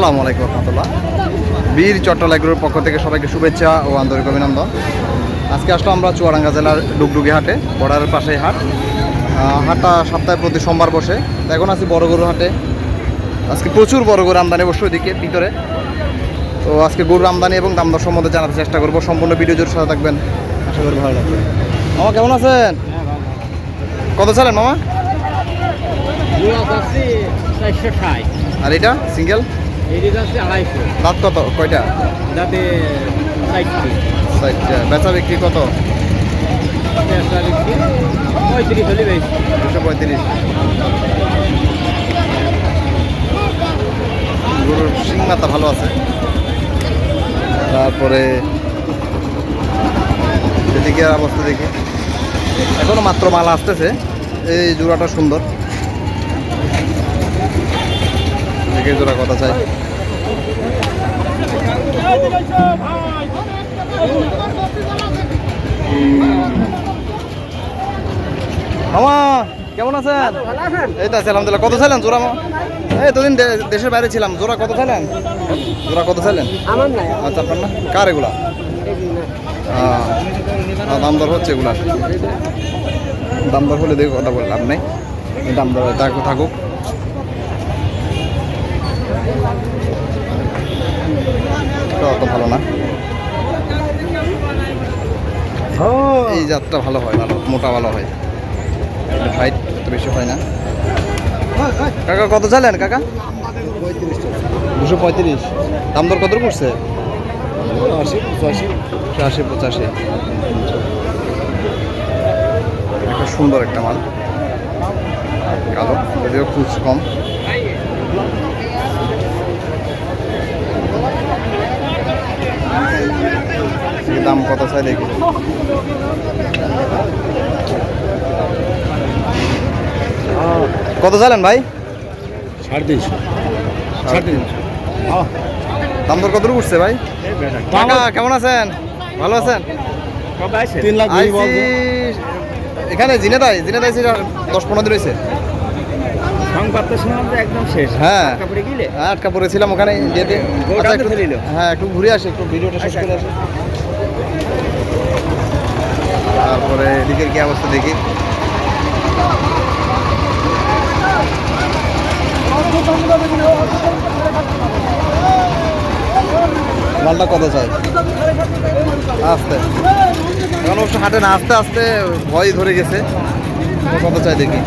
আসসালামু আলাইকুম রহমতুল্লাহ। বীর চট্টলাইগুলোর পক্ষ থেকে সবাইকে শুভেচ্ছা ও আন্তরিক অভিনন্দন। আজকে আসলাম আমরা চুয়াডাঙ্গা জেলার ডুগডুগি হাটে বর্ডারের পাশেই হাট। হাটটা সপ্তাহে প্রতি সোমবার বসে। এখন আছি বড় গরু হাটে। আজকে প্রচুর বড় গরু আমদানি অবশ্যই ওইদিকে ভিতরে। তো আজকে গরুর আমদানি এবং দাম দর সম্বন্ধে জানাতে চেষ্টা করব। সম্পূর্ণ ভিডিও জোর সাথে থাকবেন। আশা করি ভালো লাগবে। মামা কেমন আছেন? কত চালেন মামা? আর এটা সিঙ্গেল? দাঁত কত? কয়টা? সাইডটা বেচা বিক্রি কত? পঁয়ত্রিশ হলে বেশি। দুশো পঁয়ত্রিশ। গরুর সিংমাতা ভালো আছে? তারপরে এদিকে অবস্থা দেখি। এখনও মাত্র মাল আসতেছে। এই জোড়াটা সুন্দর। দেখে জোড়া কথা চাই। মামা কেমন আছেন? এই তো আছি আলহামদুলিল্লাহ। কত ছিলেন জোড়া এই এতদিন দে- দেশের বাইরে ছিলাম। জোড়া কত ছিলেন জোড়া কত ছিলেন আমার আচ্ছা আপনার না? কার এগুলা? দাম দর হচ্ছে এগুলা দাম দর হলে দেখো কথা বলে লাভ নেই। দাম দর থাকুক থাকুক। এটা অত ভালো না। এই জাতটা ভালো হয় ভালো মোটা ভালো হয়। হাইট এত বেশি হয় না। কাকা কত চালেন কাকা? দুশো পঁয়ত্রিশ। দাম দর কত পড়ছে আশি পঁচাশি। একটা সুন্দর একটা মাল। কালো যদিও খুব কম। কত চাই দেখি কত চালেন ভাই? সাড়ে তিনশো। সাড়ে তিনশো। দাম দর কত উঠছে ভাই? কেমন আছেন? ভালো আছেন? তিন লাখ আইসি এখানে জিনেদাই জিনেদাই দশ পনেরো দিন শেষ। হ্যাঁ। গিলে? আটকা পড়েছিলাম ওখানে যেতে। আচ্ছা? হ্যাঁ একটু ঘুরে আসি একটু ভিডিওটা শেষ করে আসি। তারপরে এদিকের কি অবস্থা দেখি। মালটা কত চাই? আস্তে। এখন অবশ্য হাটে না, আস্তে আস্তে ভয় ধরে গেছে। কত চাই দেখি।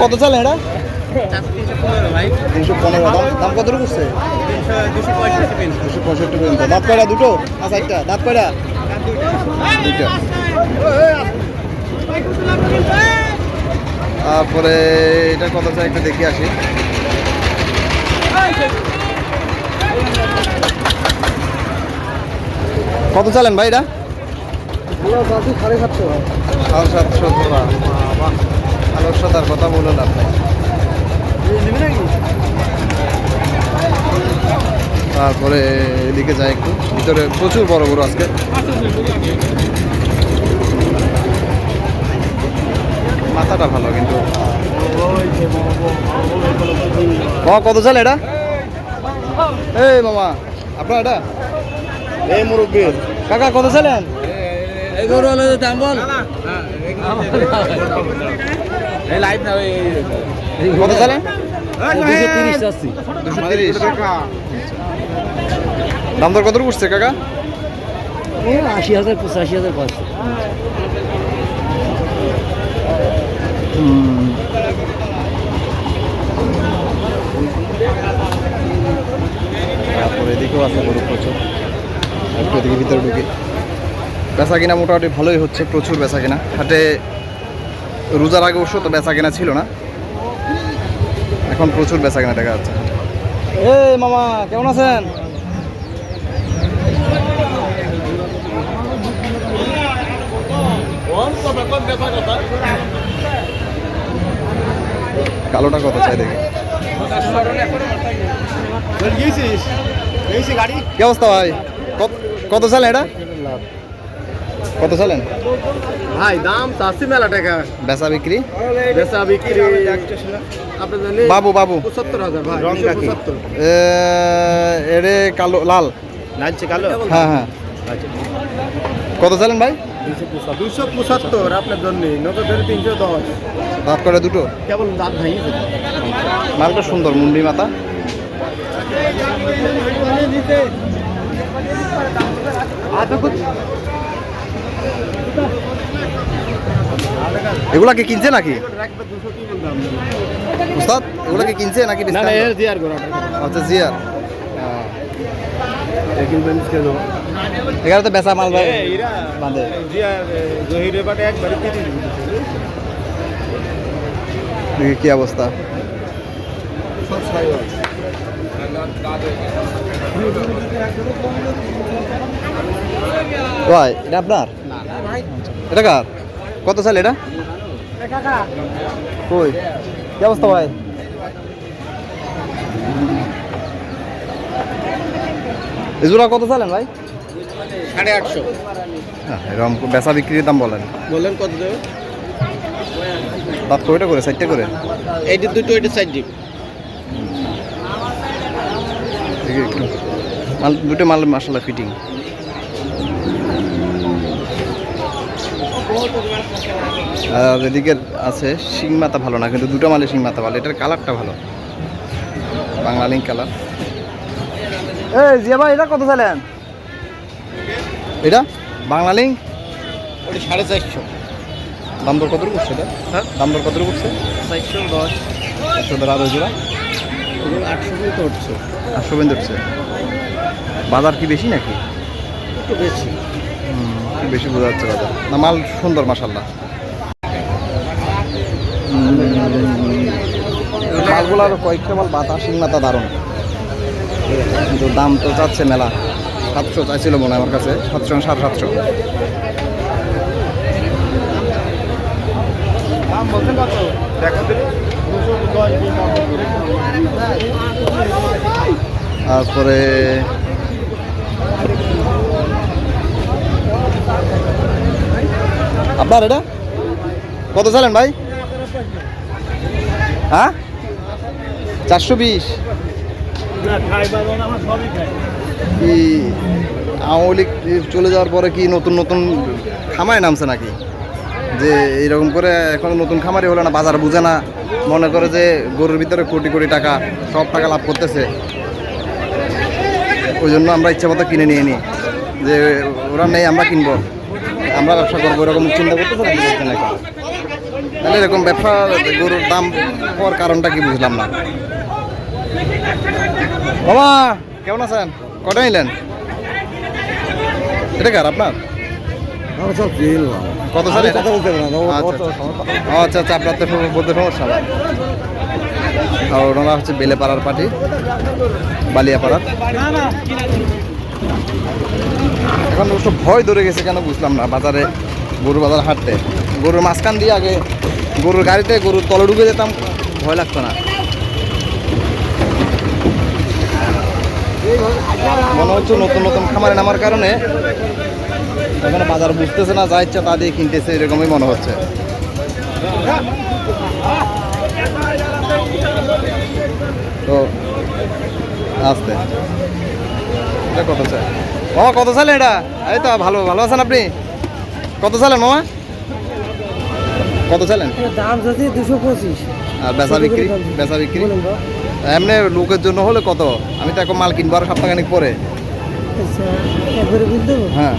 কত চাল এটা? পঁয়ষট্টি পর্যন্ত। দাঁত দুটো? আচ্ছা একটা। দাঁত তারপরে এটা কত চাই একটু দেখি আসি। কত চালেন ভাই এটা? সাড়ে সাতশো। সাড়ে সাতশো আলোর সাথে কথা বললেন আপনি। তারপরে এদিকে যাই একটু। ভিতরে প্রচুর বড় বড় আজকে। মাথাটা ভালো কিন্তু। মামা কত চাল এটা? এই মামা আপনার এটা? এই মুরব্বী কাকা কত চালেন? দাম বল। কত চালেন? দুশো তিরিশ চাচ্ছি দাম দর কত উঠছে কাকা? আশি হাজার পঁচাশি হাজার পাঁচশো তারপরে এদিকেও আছে গরু প্রচুর। একটু এদিকে ভিতরে ঢুকি। বেচা কিনা মোটামুটি ভালোই হচ্ছে প্রচুর বেচা কিনা হাটে রোজার আগে অবশ্য তো বেচা কিনা ছিল না। এখন প্রচুর বেচা কিনা দেখা যাচ্ছে। এই মামা কেমন আছেন? কালোটা কত চাই দেখি। কি অবস্থা ভাই? কত- কত সালে এটা? কত চালেন? ভাই দাম চাচ্ছি মেলা টাকা। বেচা বিক্রি? বেচা বিক্রি আপনার জন্য বাবু বাবু। পঁচাত্তর হাজার ভাই এরে কালো লাল। লালচে কালো? হ্যাঁ হ্যাঁ। কত চালেন ভাই? দুশো পঁচাত্তর আপনার জন্য নগদ ধরে তিনশো দশ। দাঁত করে দুটো। কেবল দাঁত ভাঙিয়েছে মালটা সুন্দর মুন্ডি মাথা। এগুলা কি কিনছে নাকি? উস্তাদ এগুলা কি কিনছে নাকি আচ্ছা জিয়ার। এখানে তো বেচা মাল ভাই বাঁধে কি অবস্থা। ভাই এটা আপনার? এটা কার? কত সাল এটা? কই? কি অবস্থা ভাই? জোড়া কত চালেন ভাই? সাড়ে আটশো। হ্যাঁ, এরকম বেচা বিক্রির দাম বলেন। বললেন কত দেবে? দাঁত কয়টা করে? চারটে করে? এইটি দুটো এইটি মাল দুটো মাল মাসালা ফিটিং আর এদিকে আছে শিং মাথা ভালো না কিন্তু দুটো মালে শিং মাথা ভালো এটার কালারটা ভালো। বাংলা লিঙ্ক কালার এই জিয়া ভাই এটা কত চাইলেন? এটা? বাংলা লিঙ্ক ওটি সাড়ে চারশো। দাম দর কত করছে এটা? হ্যাঁ? দাম দর কত করছে চারশো দশ। একশো ধর আরও জোড়া। আটশো মতো উঠছে আটশো বেন ধরছে বাজার কি বেশি নাকি? একটু বেশি। বেশি বোঝা যাচ্ছে বাজার না মাল সুন্দর মাসাল্লাহ মালগুলার কয়েকটা মাল বাতাস মাথা দারুণ। কিন্তু দাম তো চাচ্ছে মেলা। সাতশো চাইছিল মনে আমার কাছে। সাতশো সাড়ে সাতশো। তারপরে আপনার এটা? কত চালেন ভাই? হ্যাঁ? চারশো বিশ। আওয়ামী লীগ চলে যাওয়ার পরে কি নতুন নতুন খামায় নামছে নাকি? যে এইরকম করে এখন নতুন খামারি হলো না, বাজার বুঝে না। মনে করে যে গরুর ভিতরে কোটি কোটি টাকা, সব টাকা লাভ করতেছে। ওই জন্য আমরা ইচ্ছা মতো কিনে নিয়ে নিই যে ওরা নেই, আমরা কিনবো। আমরা ব্যবসা করব এরকম চিন্তা করতে নাকি? তাহলে এরকম ব্যবসা গরুর দাম হওয়ার কারণটা কি বুঝলাম না। বাবা কেমন আছেন? কটা নিলেন? এটা কার আপনার? আমার সব ফিল কত সালে কথা বলতে পারব আচ্ছা আচ্ছা। আচ্ছা আপনার তো বলতে সমস্যা না। আর ওনারা হচ্ছে বেলেপাড়ার পার্টি বালিয়াপাড়ার। এখন অবশ্য ভয় ধরে গেছে কেন বুঝলাম না, বাজারে গরু বাজার হাঁটতে। গরুর মাঝখান দিয়ে আগে গরুর গাড়িতে গরুর তলে ঢুকে যেতাম, ভয় লাগতো না। মনে হচ্ছে নতুন নতুন খামারে নামার কারণে এখানে বাজার বুঝতেছে না, যা ইচ্ছা তা দিয়ে কিনতেছে, এরকমই মনে হচ্ছে। তো, আসতে। এটা কত চাই মামা কত চালেন এটা? এই তো ভালো ভালো আছেন আপনি? কত চালেন মামা? কত চালেন? দাম যাচ্ছে দুশো পঁচিশ। আর বেচা বিক্রি? বেচা বিক্রি? এমনি লোকের জন্য হলে কত? আমি তো এখন মাল কিনবো আর সপ্তাহখানিক পরে। আচ্ছা হ্যাঁ।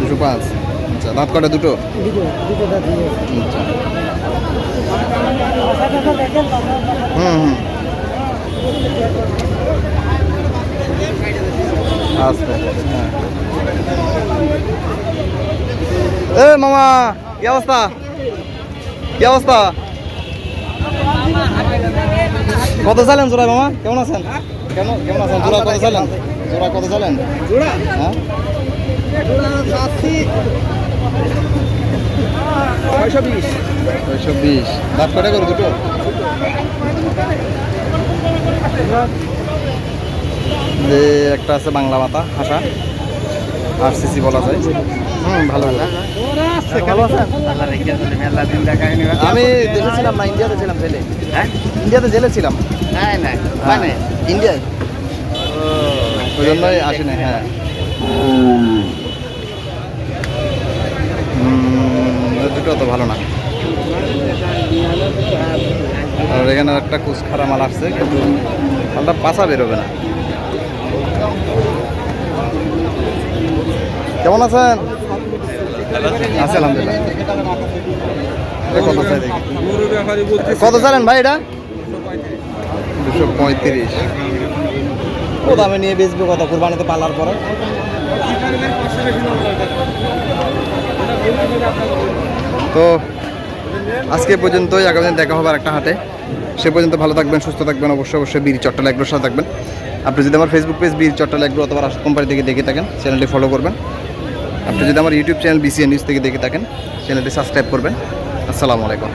দুশো পাঁচ। আচ্ছা দাঁত কটা দুটো? আচ্ছা। হুম হুম। হ্যাঁ এ মামা কি অবস্থা? কি অবস্থা? কত চালেন জোড়া মামা? কেমন আছেন? কেন কেমন আছেন? জোড়া কত চালেন জোড়া কত চালেন জোড়া? হ্যাঁ? ছয়শো বিশ। ছয়শো বিশ। দাঁত কটা করে দুটো। যে একটা আছে বাংলা মাথা হাসা আর সিসি বলা যায়। হুম ভালো ভালো আমি দেখেছিলাম না ইন্ডিয়াতে ছিলাম জেলে ইন্ডিয়াতে জেলে ছিলাম। মানে? ইন্ডিয়ায় ওই জন্যই আসি না হ্যাঁ। দুটো তো ভালো না। আর এখানে একটা কুচ খারা মাল আসছে কিন্তু মালটা পাছা বেরোবে না। কেমন আছেন? আছে আলহামদুলিল্লাহ। কত চালেন ভাই এটা? দুশো পঁয়ত্রিশ। ও দামে নিয়ে বেচবে কত? কোরবানিতে পালার পরে? তো আজকে পর্যন্তই আগামী দিন দেখা হবে একটা হাটে। সে পর্যন্ত ভালো থাকবেন সুস্থ থাকবেন অবশ্যই অবশ্যই বীর চট্টলা এগ্রোর সাথে থাকবেন। আপনি যদি আমার ফেসবুক পেজ বীর চট্টলা এগ্রো অথবা রাষ্ট্র কোম্পানি থেকে দেখে থাকেন চ্যানেলটি ফলো করবেন। আপনি যদি আমার ইউটিউব চ্যানেল বিসিএ নিউজ থেকে দেখে থাকেন, চ্যানেলটি সাবস্ক্রাইব করবেন। আসসালামু আলাইকুম।